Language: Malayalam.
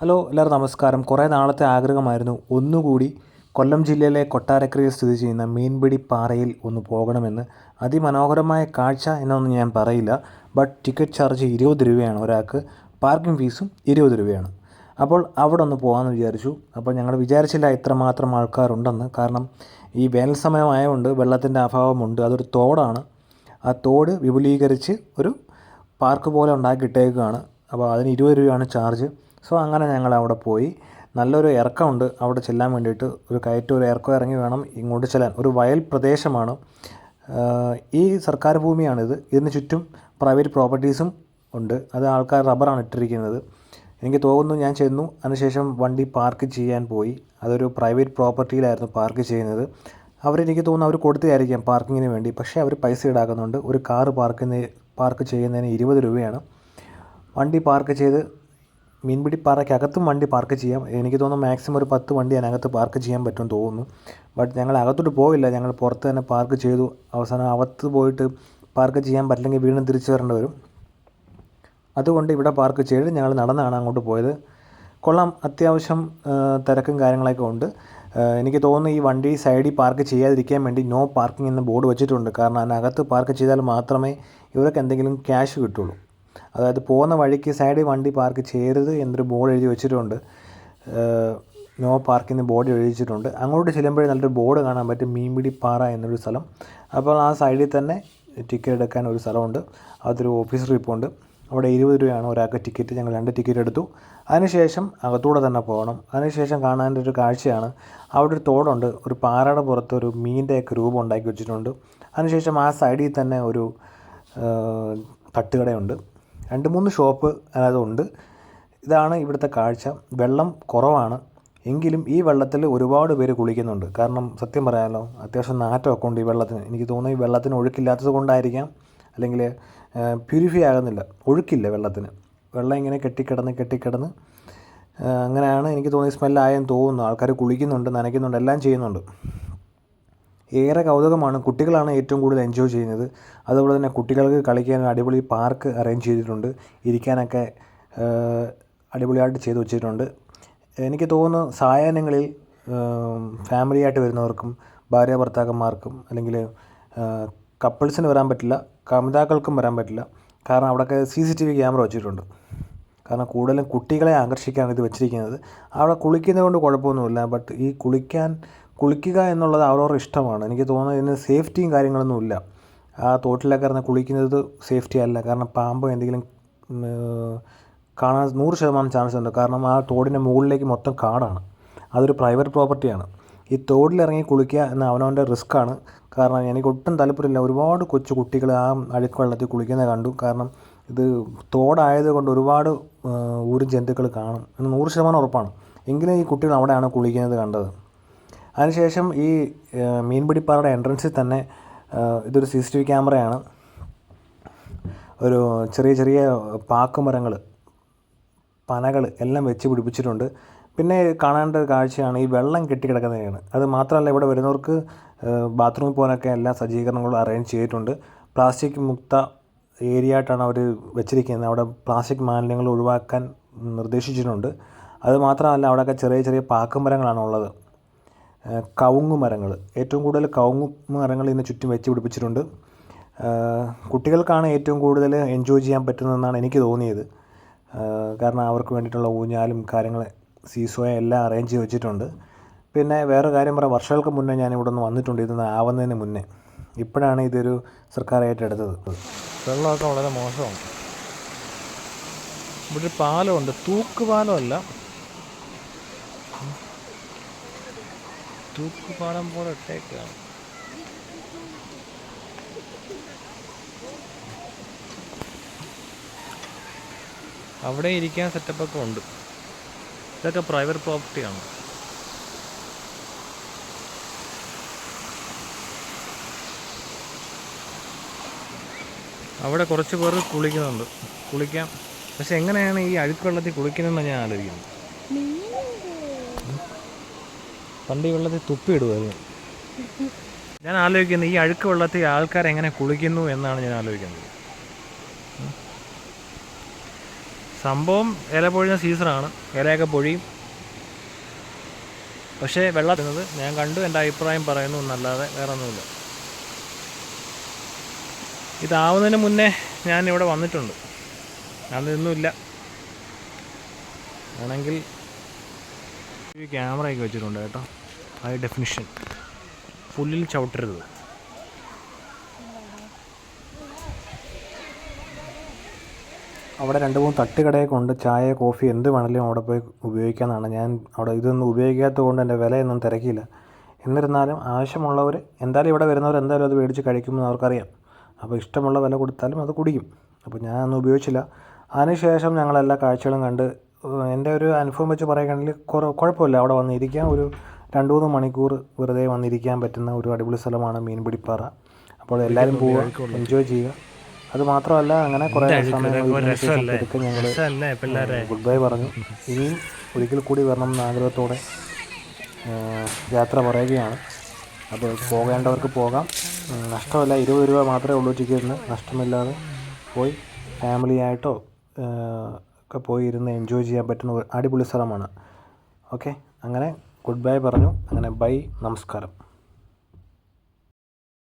ഹലോ എല്ലാവർക്കും നമസ്കാരം. കുറേ നാളത്തെ ആഗ്രഹമായിരുന്നു ഒന്നുകൂടി കൊല്ലം ജില്ലയിലെ കൊട്ടാരക്കരയിൽ സ്ഥിതി ചെയ്യുന്ന മീൻപിടി പാറയിൽ ഒന്ന് പോകണമെന്ന്. അതിമനോഹരമായ കാഴ്ച എന്നൊന്നും ഞാൻ പറയില്ല. ബട്ട് ടിക്കറ്റ് ചാർജ് ഇരുപത് രൂപയാണ് ഒരാൾക്ക്. പാർക്കിംഗ് ഫീസും ഇരുപത് രൂപയാണ്. അപ്പോൾ അവിടെ ഒന്ന് പോകാമെന്ന് വിചാരിച്ചു. അപ്പോൾ ഞങ്ങൾ വിചാരിച്ചില്ല ഇത്രമാത്രം ആൾക്കാരുണ്ടെന്ന്. കാരണം ഈ വേനൽ സമയമായതുകൊണ്ട് വെള്ളത്തിന്റെ അഭാവമുണ്ട്. അതൊരു തോടാണ്. ആ തോട് വിപുലീകരിച്ച് ഒരു പാർക്ക് പോലെ ഉണ്ടാക്കിയിട്ടേക്കുകയാണ്. അപ്പോൾ അതിന് ഇരുപത് രൂപയാണ് ചാർജ്. സോ അങ്ങനെ ഞങ്ങൾ അവിടെ പോയി. നല്ലൊരു ഇറക്കമുണ്ട്. അവിടെ ചെല്ലാൻ വേണ്ടിയിട്ട് ഒരു കയറ്റം ഒരു ഇറക്കം ഇറങ്ങി വേണം ഇങ്ങോട്ട് ചെല്ലാൻ. ഒരു വയൽ പ്രദേശമാണ്. ഈ സർക്കാർ ഭൂമിയാണിത്. ഇതിന് ചുറ്റും പ്രൈവറ്റ് പ്രോപ്പർട്ടീസും ഉണ്ട്. അത് ആൾക്കാർ റബ്ബറാണ് ഇട്ടിരിക്കുന്നത്. എനിക്ക് തോന്നുന്നു ഞാൻ ചെന്നു. അതിനുശേഷം വണ്ടി പാർക്ക് ചെയ്യാൻ പോയി. അതൊരു പ്രൈവറ്റ് പ്രോപ്പർട്ടിയിലായിരുന്നു പാർക്ക് ചെയ്യുന്നത്. അവരെനിക്ക് തോന്നുന്നു അവർ കൊടുത്തതായിരിക്കാം പാർക്കിങ്ങിന് വേണ്ടി. പക്ഷേ അവർ പൈസ ഈടാക്കുന്നുണ്ട്. ഒരു കാറ് പാർക്ക് പാർക്ക് ചെയ്യുന്നതിന് ഇരുപത് രൂപയാണ്. വണ്ടി പാർക്ക് ചെയ്ത് മീൻപിടി പാറയ്ക്കകത്തും വണ്ടി പാർക്ക് ചെയ്യാം. എനിക്ക് തോന്നുന്നു മാക്സിമം ഒരു പത്ത് വണ്ടി അതിനകത്ത് പാർക്ക് ചെയ്യാൻ പറ്റുമെന്ന് തോന്നുന്നു. ബട്ട് ഞങ്ങൾ അകത്തോട്ട് പോയില്ല ഞങ്ങൾ പുറത്ത് തന്നെ പാർക്ക് ചെയ്തു. അവസാനം അകത്ത് പോയിട്ട് പാർക്ക് ചെയ്യാൻ പറ്റില്ലെങ്കിൽ വീണ്ടും തിരിച്ചു വരേണ്ടി വരും. അതുകൊണ്ട് ഇവിടെ പാർക്ക് ചെയ്ത് ഞങ്ങൾ നടന്നാണ് അങ്ങോട്ട് പോയത്. കൊള്ളാം. അത്യാവശ്യം തിരക്കും കാര്യങ്ങളൊക്കെ ഉണ്ട്. എനിക്ക് തോന്നുന്നു ഈ വണ്ടി സൈഡിൽ പാർക്ക് ചെയ്യാതിരിക്കാൻ വേണ്ടി നോ പാർക്കിംഗ് എന്ന ബോർഡ് വെച്ചിട്ടുണ്ട്. കാരണം അതിനകത്ത് പാർക്ക് ചെയ്താൽ മാത്രമേ ഇവർക്ക് എന്തെങ്കിലും ക്യാഷ് കിട്ടുള്ളൂ. അതായത് പോകുന്ന വഴിക്ക് സൈഡിൽ വണ്ടി പാർക്ക് ചെയ്യരുത് എന്നൊരു ബോർഡ് എഴുതി വെച്ചിട്ടുണ്ട്. നോ പാർക്കിന് ബോർഡ് എഴുതി വെച്ചിട്ടുണ്ട് അങ്ങോട്ട് ചെല്ലുമ്പോഴേ നല്ലൊരു ബോർഡ് കാണാൻ പറ്റും. മീൻപിടി പാറ എന്നൊരു സ്ഥലം. അപ്പോൾ ആ സൈഡിൽ തന്നെ ടിക്കറ്റ് എടുക്കാൻ ഒരു സ്ഥലമുണ്ട്. അതൊരു ഓഫീസർ ഇപ്പോൾ ഉണ്ട് അവിടെ ഇരുപത് രൂപയാണ് ഒരാൾക്ക് ടിക്കറ്റ്. ഞങ്ങൾ രണ്ട് ടിക്കറ്റ് എടുത്തു. അതിനുശേഷം അകത്തൂടെ തന്നെ പോകണം. അതിനുശേഷം കാണാന്റെ ഒരു കാഴ്ചയാണ്. അവിടെ ഒരു തോടുണ്ട്. ഒരു പാറയുടെ പുറത്ത് ഒരു മീനിന്റെയൊക്കെ രൂപം ഉണ്ടാക്കി വെച്ചിട്ടുണ്ട്. അതിനുശേഷം ആ സൈഡിൽ തന്നെ ഒരു തട്ടുകടയുണ്ട്. രണ്ട് മൂന്ന് ഷോപ്പ് അതിനകത്തുണ്ട്. ഇതാണ് ഇവിടുത്തെ കാഴ്ച. വെള്ളം കുറവാണ്. എങ്കിലും ഈ വെള്ളത്തിൽ ഒരുപാട് പേര് കുളിക്കുന്നുണ്ട്. കാരണം സത്യം പറയാമല്ലോ അത്യാവശ്യം നാറ്റമൊക്കെ ഉണ്ട് ഈ വെള്ളത്തിന്. എനിക്ക് തോന്നുന്നു ഈ വെള്ളത്തിന് ഒഴുക്കില്ലാത്തത് കൊണ്ടായിരിക്കാം. അല്ലെങ്കിൽ പ്യൂരിഫൈ ആകുന്നില്ല. ഒഴുക്കില്ല വെള്ളത്തിന്. വെള്ളം ഇങ്ങനെ കെട്ടിക്കിടന്ന് കെട്ടിക്കിടന്ന് അങ്ങനെയാണ് എനിക്ക് തോന്നിയ സ്മെല്ലായെന്ന് തോന്നുന്നു. ആൾക്കാർ കുളിക്കുന്നുണ്ട് നനയ്ക്കുന്നുണ്ട് എല്ലാം ചെയ്യുന്നുണ്ട്. ഏറെ കൗതുകമാണ് കുട്ടികളാണ് ഏറ്റവും കൂടുതൽ എൻജോയ് ചെയ്യുന്നത്. അതുപോലെ തന്നെ കുട്ടികൾക്ക് കളിക്കാൻ അടിപൊളി പാർക്ക് അറേഞ്ച് ചെയ്തിട്ടുണ്ട്. ഇരിക്കാനൊക്കെ അടിപൊളിയായിട്ട് ചെയ്തു വെച്ചിട്ടുണ്ട്. എനിക്ക് തോന്നുന്നു സായാഹ്നങ്ങളിൽ ഫാമിലിയായിട്ട് വരുന്നവർക്കും ഭാര്യ ഭർത്താക്കന്മാർക്കും അല്ലെങ്കിൽ കപ്പിൾസിന് വരാൻ പറ്റില്ല കമിതാക്കൾക്കും വരാൻ പറ്റില്ല. കാരണം അവിടെയൊക്കെ C C T V camera വെച്ചിട്ടുണ്ട്. കാരണം കൂടുതലും കുട്ടികളെ ആകർഷിക്കാനാണ് ഇത് വെച്ചിരിക്കുന്നത്. അവിടെ കുളിക്കുന്നത് കൊണ്ട് കുഴപ്പമൊന്നുമില്ല. ബട്ട് ഈ കുളിക്കാൻ കുളിക്കുക എന്നുള്ളത് അവരവരുടെ ഇഷ്ടമാണ്. എനിക്ക് തോന്നുന്നത് ഇതിന് സേഫ്റ്റിയും കാര്യങ്ങളൊന്നുമില്ല ആ തോട്ടിലൊക്കെ ഇറങ്ങി കുളിക്കുന്നത് സേഫ്റ്റി അല്ല. കാരണം പാമ്പ് എന്തെങ്കിലും കാണാൻ നൂറ് ശതമാനം ചാൻസ് ഉണ്ട്. കാരണം ആ തോടിന്റെ മുകളിലേക്ക് മൊത്തം കാടാണ്. അതൊരു പ്രൈവറ്റ് പ്രോപ്പർട്ടിയാണ് ഈ തോടിലിറങ്ങി കുളിക്കുക എന്ന അവനവന്റെ റിസ്ക്കാണ് കാരണം എനിക്ക് ഒട്ടും താല്പര്യമില്ല. ഒരുപാട് കൊച്ചു കുട്ടികൾ ആ അഴുക്ക് വെള്ളത്തിൽ കുളിക്കുന്നത് കണ്ടു. കാരണം ഇത് തോടായത് കൊണ്ട് ഒരുപാട് ഊരും ജന്തുക്കൾ കാണും. എന്ന് നൂറ് ശതമാനം ഉറപ്പാണ്. എങ്കിലും ഈ കുട്ടികൾ അവിടെയാണ് കുളിക്കുന്നത് കണ്ടത്. അതിനുശേഷം ഈ മീൻപിടിപ്പാറയുടെ എൻട്രൻസിൽ തന്നെ ഇതൊരു സി സി ടി വി ക്യാമറയാണ്. ഒരു ചെറിയ ചെറിയ പാക്കുമരങ്ങൾ പനകൾ എല്ലാം വെച്ച് പിടിപ്പിച്ചിട്ടുണ്ട്. പിന്നെ കാണേണ്ട ഒരു കാഴ്ചയാണ് ഈ വെള്ളം കെട്ടിക്കിടക്കുന്നതാണ് അത് മാത്രമല്ല ഇവിടെ വരുന്നവർക്ക് ബാത്റൂമിൽ പോകാനൊക്കെ എല്ലാ സജ്ജീകരണങ്ങളും അറേഞ്ച് ചെയ്തിട്ടുണ്ട്. പ്ലാസ്റ്റിക് മുക്ത ഏരിയ ആയിട്ടാണ് അവർ വെച്ചിരിക്കുന്നത്. അവിടെ പ്ലാസ്റ്റിക് മാലിന്യങ്ങൾ ഒഴിവാക്കാൻ നിർദ്ദേശിച്ചിട്ടുണ്ട്. അത് മാത്രമല്ല അവിടെയൊക്കെ ചെറിയ ചെറിയ പാക്കുമരങ്ങളാണ് ഉള്ളത് കവുങ്ങ് മരങ്ങൾ ഏറ്റവും കൂടുതൽ കവുങ്ങ് മരങ്ങൾ ഇതിന് ചുറ്റും വെച്ച് പിടിപ്പിച്ചിട്ടുണ്ട്. കുട്ടികൾക്കാണ് ഏറ്റവും കൂടുതൽ എൻജോയ് ചെയ്യാൻ പറ്റുന്നതെന്നാണ് എനിക്ക് തോന്നിയത്. കാരണം അവർക്ക് വേണ്ടിയിട്ടുള്ള ഊഞ്ഞാലും കാര്യങ്ങൾ സീസോയും എല്ലാം അറേഞ്ച് ചെയ്ത് വെച്ചിട്ടുണ്ട്. പിന്നെ വേറെ കാര്യം പറയാം. വർഷങ്ങൾക്ക് മുന്നേ ഞാൻ ഇവിടെ നിന്ന് വന്നിട്ടുണ്ട്. ഇതൊന്ന് ആവുന്നതിന് മുന്നേ. ഇപ്പോഴാണ് ഇതൊരു സർക്കാർ ഏറ്റെടുത്തത്. വെള്ളമൊക്കെ വളരെ മോശമാണ്. ഇവിടെ പാലമുണ്ട്. തൂക്കുപാലമല്ല തൂക്കുപാലം പോലെ ഇട്ടേക്കാണ്. അവിടെ ഇരിക്കാൻ സെറ്റപ്പൊക്കെ ഉണ്ട്. ഇതൊക്കെ പ്രൈവറ്റ് പ്രോപ്പർട്ടിയാണ് അവിടെ കുറച്ച് പേർ കുളിക്കുന്നുണ്ട്. കുളിക്കാം പക്ഷെ എങ്ങനെയാണ് ഈ അഴുക്ക് വെള്ളത്തിൽ കുളിക്കുന്നതെന്ന് ഞാൻ ആലോചിക്കുന്നത് പണ്ട് ഈ വെള്ളത്തിൽ തുപ്പിയിടുമായിരുന്നു ഞാൻ ആലോചിക്കുന്നത് ഈ അഴുക്ക് വെള്ളത്തിൽ ആൾക്കാർ എങ്ങനെ കുളിക്കുന്നു എന്നാണ് ഞാൻ ആലോചിക്കുന്നത്. സംഭവം ഇല പൊഴിഞ്ഞ സീസണാണ് ഇലയൊക്കെ പൊഴിയും. പക്ഷേ വെള്ളത്തിനത് ഞാൻ കണ്ടു എന്റെ അഭിപ്രായം പറയുന്നു എന്നല്ലാതെ വേറെ ഒന്നുമില്ല ഇതാവുന്നതിന് മുന്നേ ഞാൻ ഇവിടെ വന്നിട്ടുണ്ട്. അതൊന്നുമില്ല ആണെങ്കിൽ ക്യാമറയൊക്കെ വെച്ചിട്ടുണ്ട് കേട്ടോ. ഹൈ ഡെഫിനിഷൻ പുല്ലിൽ ചവിട്ടരുത്. അവിടെ രണ്ട് മൂന്ന് തട്ടുകടയെ കൊണ്ട് ചായ കോഫി എന്ത് വേണമെങ്കിലും അവിടെ പോയി ഉപയോഗിക്കാമെന്നാണ് ഞാൻ അവിടെ ഇതൊന്നും ഉപയോഗിക്കാത്തത് കൊണ്ട് എന്റെ വിലയൊന്നും തിരക്കിയില്ല. എന്നിരുന്നാലും ആവശ്യമുള്ളവർ എന്തായാലും ഇവിടെ വരുന്നവർ എന്തായാലും അത് മേടിച്ച് കഴിക്കുമെന്ന് അവർക്കറിയാം. അപ്പോൾ ഇഷ്ടമുള്ള വില കൊടുത്താലും അത് കുടിക്കും. അപ്പോൾ ഞാൻ ഞാനൊന്നും ഉപയോഗിച്ചില്ല. അതിനുശേഷം ഞങ്ങളെല്ലാ കാഴ്ചകളും കണ്ട് എന്റെ ഒരു അനുഭവം വെച്ച് പറയുകയാണെങ്കിൽ കുറ കുഴപ്പമില്ല. അവിടെ വന്നിരിക്കാം ഒരു രണ്ട് മൂന്ന് മണിക്കൂർ വെറുതെ വന്നിരിക്കാൻ പറ്റുന്ന ഒരു അടിപൊളി സ്ഥലമാണ് മീൻപിടിപ്പാറ. അപ്പോൾ എല്ലാവരും പോവുക എൻജോയ് ചെയ്യുക. അത് മാത്രമല്ല അങ്ങനെ കുറേ സമയങ്ങൾക്ക് ഞങ്ങൾ ഗുഡ് ബൈ പറഞ്ഞു. ഇനിയും ഒരിക്കൽ കൂടി വരണം എന്ന ആഗ്രഹത്തോടെ യാത്ര പറയുകയാണ്. അപ്പോൾ പോകേണ്ടവർക്ക് പോകാം. നഷ്ടമല്ല ഇരുപത് രൂപ മാത്രമേ ഉള്ളൂ ടിക്കറ്റിന്. നഷ്ടമില്ലാതെ പോയി ഫാമിലിയായിട്ടോ ഒക്കെ പോയി ഇരുന്ന് എൻജോയ് ചെയ്യാൻ പറ്റുന്ന അടിപൊളി സ്ഥലമാണ്. ഓക്കെ അങ്ങനെ ഗുഡ് ബൈ പറഞ്ഞു. അങ്ങനെ ബൈ നമസ്കാരം.